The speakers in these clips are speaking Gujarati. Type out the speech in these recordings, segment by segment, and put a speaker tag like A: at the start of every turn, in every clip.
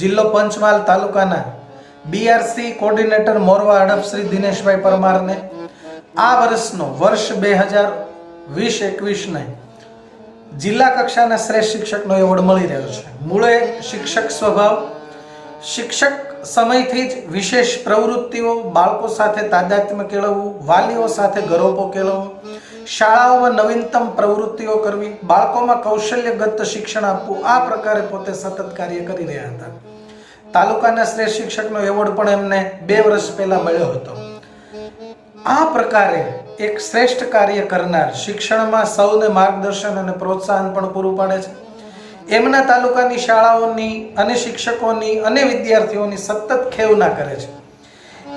A: જિલ્લો પંચમહાલ તાલુકાના બીઆરસી કોર્ડિનેટર મોરવા હડપ દિનેશભાઈ પરમારને આ વર્ષનો વર્ષ બે હજાર વીસ એકવીસને જિલ્લા કક્ષાના શ્રેષ્ઠ શિક્ષકનો એવોર્ડ મળી રહ્યો છે. મૂળે શિક્ષક સ્વભાવ. શિક્ષક સમયથી જ વિશેષ પ્રવૃત્તિઓ બાળકો સાથે તાદાત્મ્ય કેળવવું, વાલીઓ સાથે ગરોપો કેળવવું શાળાઓમાં નવીનતમ પ્રવૃત્તિઓ કરવી, બાળકોમાં કૌશલ્યગત શિક્ષણ આપવું, આ પ્રકારે પોતે સતત કાર્ય કરી રહ્યા હતા. તાલુકાના શ્રેષ્ઠ શિક્ષકનો એવોર્ડ પણ એમને બે વર્ષ પહેલા મળ્યો હતો. આ પ્રકારે એક શ્રેષ્ઠ કાર્ય કરનાર શિક્ષણમાં સૌને માર્ગદર્શન અને પ્રોત્સાહન પણ પૂરું પાડે છે. એમના તાલુકાની શાળાઓની અને શિક્ષકોની અને વિદ્યાર્થીઓની સતત ખેવના કરે છે.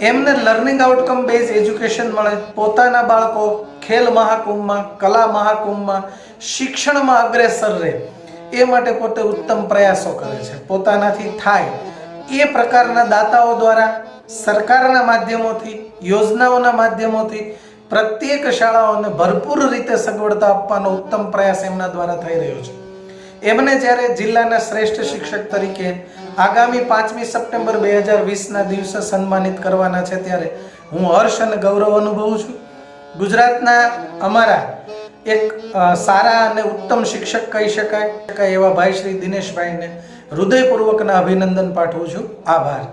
A: એમને લર્નિંગ આઉટકમ બેઝ એજ્યુકેશન મળે, પોતાના બાળકો ખેલ મહાકુંભમાં, કલા મહાકુંભમાં, શિક્ષણમાં અગ્રેસર રહે. એ માટે પોતે ઉત્તમ પ્રયાસો કરે છે. પોતાનાથી થાય એ પ્રકારના દાતાઓ દ્વારા સરકારના માધ્યમોથી, યોજનાઓના માધ્યમોથી પ્રત્યેક શાળાઓને ભરપૂર રીતે સગવડતા આપવાનો ઉત્તમ પ્રયાસ એમના દ્વારા થઈ રહ્યો છે. એમને જ્યારે જિલ્લાના શ્રેષ્ઠ શિક્ષક તરીકે આગામી પાંચમી સપ્ટેમ્બર બે હજાર વીસના દિવસે સન્માનિત કરવાના છે ત્યારે હું હર્ષ અને ગૌરવ અનુભવું છું. ગુજરાતના અમારા એક સારા અને ઉત્તમ શિક્ષક કહી શકાય એવા ભાઈ શ્રી દિનેશભાઈને હૃદયપૂર્વકના અભિનંદન પાઠવું છું. આભાર.